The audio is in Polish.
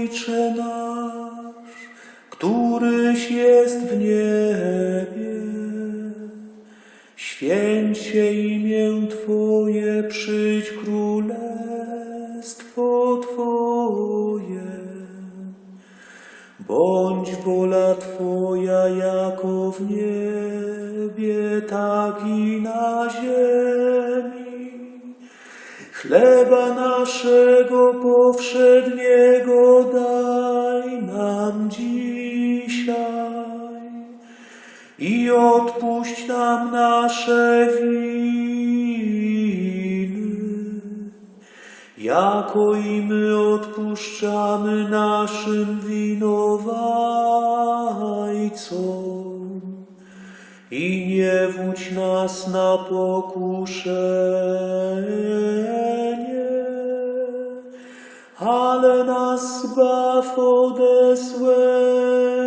Ojcze nasz, któryś jest w niebie, święć się imię Twoje, przyjdź królestwo Twoje. Bądź wola Twoja jako w niebie, tak i na ziemi. Chleba naszego powszedniego i odpuść nam nasze winy, jako i my odpuszczamy naszym winowajcom. I nie wódź nas na pokuszenie, ale nas zbaw ode złego.